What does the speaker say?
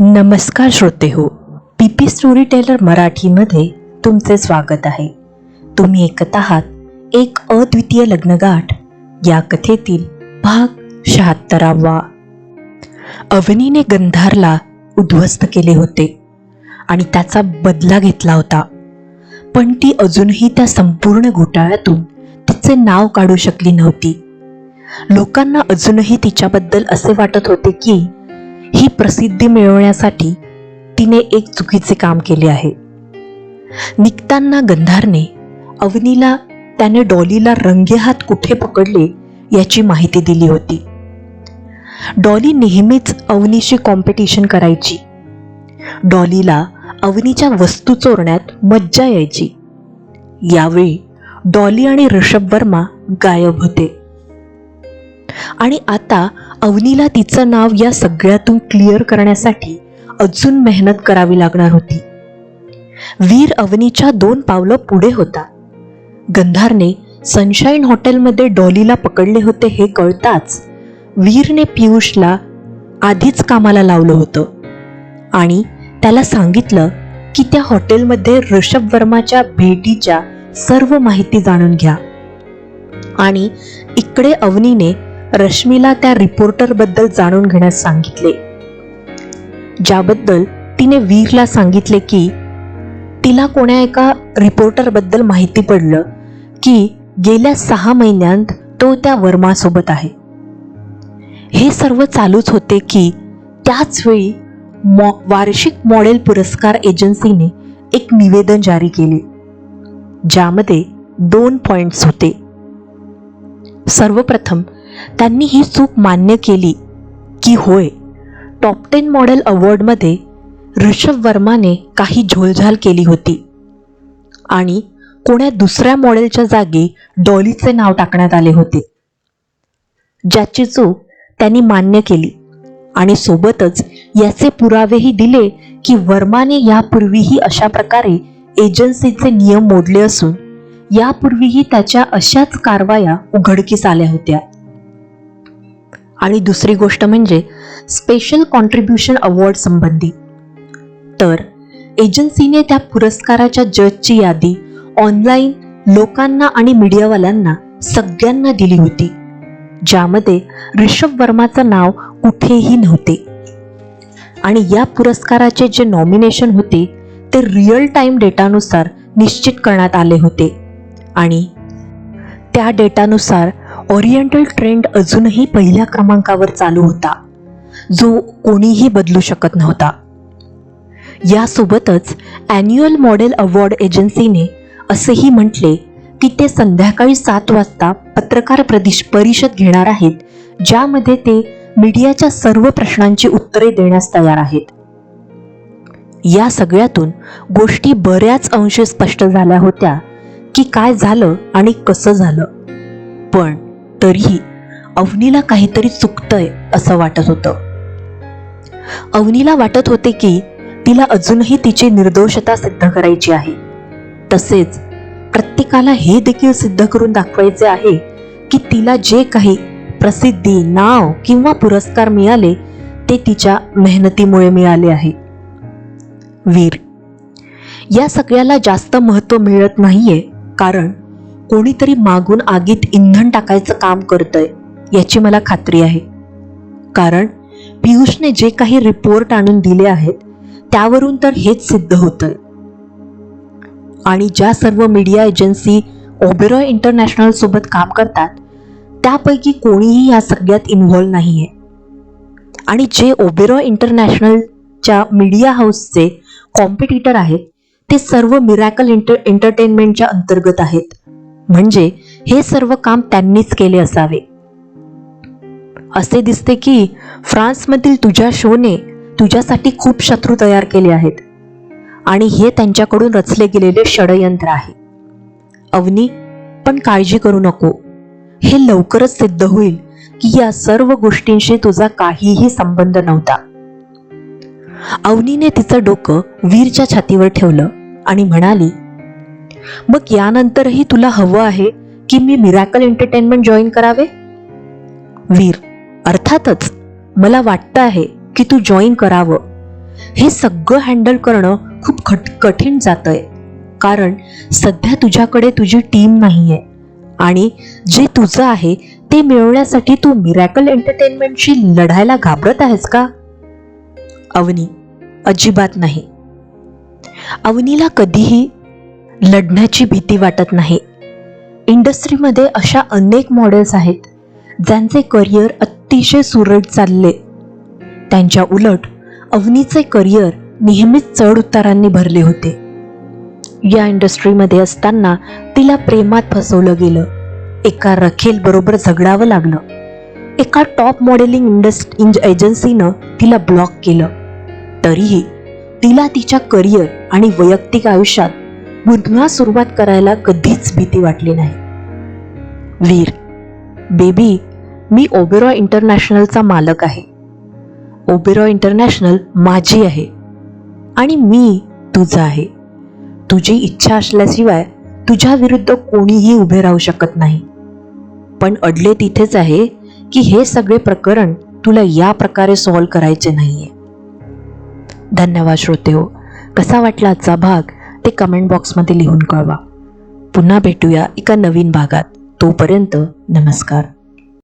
नमस्कार श्रोते हो पी पी स्टोरी टेलर मराठीमध्ये तुमचे स्वागत आहे. तुम्ही ऐकत आहात एक अद्वितीय लग्नगाठ. या कथेतील भाग शहात्तरावा. अवनीने गंधारला उद्ध्वस्त केले होते आणि त्याचा बदला घेतला होता. पण ती अजूनही त्या संपूर्ण घोटाळ्यातून तिचे नाव काढू शकली नव्हती. लोकांना अजूनही तिच्याबद्दल असे वाटत होते की ही प्रसिद्धी मिळवण्यासाठी तिने एक चुकीचे काम केले आहे. निघताना गंधारने अवनीला त्याने डॉलीला रंगेहात कुठे पकडले याची माहिती दिली होती. डॉली नेहमीच अवनीशी कॉम्पिटिशन करायची. डॉलीला अवनीच्या वस्तू चोरण्यात मज्जा यायची. यावेळी डॉली आणि ऋषभ वर्मा गायब होते. आणि आता अवनीला तिचं नाव या सगळ्यातून क्लिअर करण्यासाठी अजून मेहनत करावी लागणार होती. वीर अवनीच्या दोन पावलं पुढे होता. गंधारने सनशाईन हॉटेलमध्ये डॉलीला पकडले होते हे कळताच वीरने पियुषला आधीच कामाला लावलं होतं आणि त्याला सांगितलं की त्या हॉटेलमध्ये ऋषभ वर्माच्या भेटीच्या सर्व माहिती जाणून घ्या. आणि इकडे अवनीने रश्मीला त्या रिपोर्टरबद्दल जाणून घेण्यास सांगितले. ज्याबद्दल तिने वीरला सांगितले की तिला कोण्या एका रिपोर्टरबद्दल माहिती पडलं की गेल्या सहा महिन्यांत तो त्या वर्मासोबत आहे. हे सर्व चालूच होते की त्याच वेळी मॉ वार्षिक मॉडेल पुरस्कार एजन्सीने एक निवेदन जारी केले ज्यामध्ये दोन पॉइंट्स होते. सर्वप्रथम त्यांनी ही चूक मान्य केली की होय टॉप टेन मॉडेल अवॉर्डमध्ये ऋषभ वर्माने काही झोलझाल केली होती. आणि कोण्या दुसऱ्या मॉडेलच्या जागी डॉलीचे नाव टाकण्यात आले होते. ज्याची चूक त्यांनी मान्य केली आणि सोबतच याचे पुरावेही दिले की वर्माने यापूर्वीही अशा प्रकारे एजन्सीचे नियम मोडले असून यापूर्वीही त्याच्या अशाच कारवाया उघडकीस आल्या होत्या. आणि दुसरी गोष्ट म्हणजे स्पेशल कॉन्ट्रीब्युशन अवॉर्ड संबंधी. तर एजन्सीने त्या पुरस्काराच्या जजची यादी ऑनलाईन लोकांना आणि मीडियावाल्यांना सगळ्यांना दिली होती ज्यामध्ये ऋषभ वर्माचं नाव कुठेही नव्हते. आणि या पुरस्काराचे जे नॉमिनेशन होते ते रिअल टाइम डेटानुसार निश्चित करण्यात आले होते. आणि त्या डेटानुसार ओरिएंटल ट्रेंड अजूनही पहिल्या क्रमांकावर चालू होता. जो कोणीही बदलू शकत नव्हता. यासोबतच ॲन्युअल मॉडेल अवॉर्ड एजन्सीने असेही म्हटले की ते संध्याकाळी सात वाजता पत्रकार प्रदिश परिषद घेणार आहेत ज्यामध्ये ते मीडियाच्या सर्व प्रश्नांची उत्तरे देण्यास तयार आहेत. या सगळ्यातून गोष्टी बऱ्याच अंशी स्पष्ट झाल्या होत्या की काय झालं आणि कसं झालं. पण तरीही अवनीला काहीतरी चुकतंय असं वाटत होतं. अवनीला वाटत होते की तिला अजूनही तिची निर्दोषता सिद्ध करायची आहे. तसेच प्रत्येकाला हे देखील सिद्ध करून दाखवायचे आहे की तिला जे काही प्रसिद्धी नाव किंवा पुरस्कार मिळाले ते तिच्या मेहनतीमुळे मिळाले आहे. वीर या सगळ्याला जास्त महत्त्व मिळत नाहीये कारण कोणीतरी मागून आगीत इंधन टाकायचं काम करतंय याची मला खात्री आहे. कारण पियुषने जे काही रिपोर्ट आणून दिले आहेत त्यावरून तर हेच सिद्ध होतंय. आणि ज्या सर्व मीडिया एजन्सी ओबेरॉय इंटरनॅशनल सोबत काम करतात त्यापैकी कोणीही या सगळ्यात इन्व्हॉल्व नाहीये. आणि जे ओबेरॉय इंटरनॅशनलच्या मीडिया हाऊसचे कॉम्पिटिटर आहेत ते सर्व मिरॅकल इंटर एंटरटेनमेंटच्या अंतर्गत आहेत. म्हणजे हे सर्व काम त्यांनीच केले असावे. असे दिसते की फ्रान्समधील तुझ्या शोने तुझ्यासाठी खूप शत्रू तयार केले आहेत आणि हे त्यांच्याकडून रचले गेलेले षडयंत्र आहे. अवनी पण काळजी करू नको. हे लवकरच सिद्ध होईल की या सर्व गोष्टींशी तुझा काहीही संबंध नव्हता. अवनीने तिचं डोकं वीरच्या छातीवर ठेवलं आणि म्हणाली मग यानंतरही तुला हवं आहे की मी मिरॅकल एंटरटेनमेंट जॉईन करावे? वीर अर्थातच मला वाटतं आहे की तू जॉईन करावं. हे सगळं हँडल करणं खूप खट कठीण जातंय. कारण सध्या तुझ्याकडे तुझी टीम नाहीये आणि जे तुझं आहे ते मिळवण्यासाठी तू मिरॅकल एंटरटेनमेंटशी लढायला घाबरत आहेस का? अवनी अजिबात नाही. अवनीला कधीही लढण्याची भीती वाटत नाही. इंडस्ट्रीमध्ये अशा अनेक मॉडेल्स आहेत ज्यांचे करिअर अतिशय सुरळीत चालले. त्यांच्या उलट अवनीचे करिअर नेहमीच चढ उतारांनी भरले होते. या इंडस्ट्रीमध्ये असताना तिला प्रेमात फसवलं गेलं. एका रखेल बरोबर झगडावं लागलं. एका टॉप मॉडेलिंग इंडस्ट एजन्सीनं तिला ब्लॉक केलं. तरीही तिला तिच्या करिअर आणि वैयक्तिक आयुष्यात पुन्हा सुरुवात करायला कधीच भीती वाटली नाही. वीर बेबी मी ओबेरॉय इंटरनॅशनलचा मालक आहे. ओबेरॉय इंटरनॅशनल माझी आहे आणि मी तुझा आहे. तुझी इच्छा असल्याशिवाय तुझ्या विरुद्ध कोणीही उभे राहू शकत नाही. पण अडले तिथेच आहे की हे सगळे प्रकरण तुला या प्रकारे सॉल्व्ह करायचे नाहीये. धन्यवाद श्रोते हो कसा वाटला आजचा भाग? ते कमेंट बॉक्समध्ये लिहून कळवा. पुन्हा भेटूया एका नवीन भागात. तोपर्यंत नमस्कार.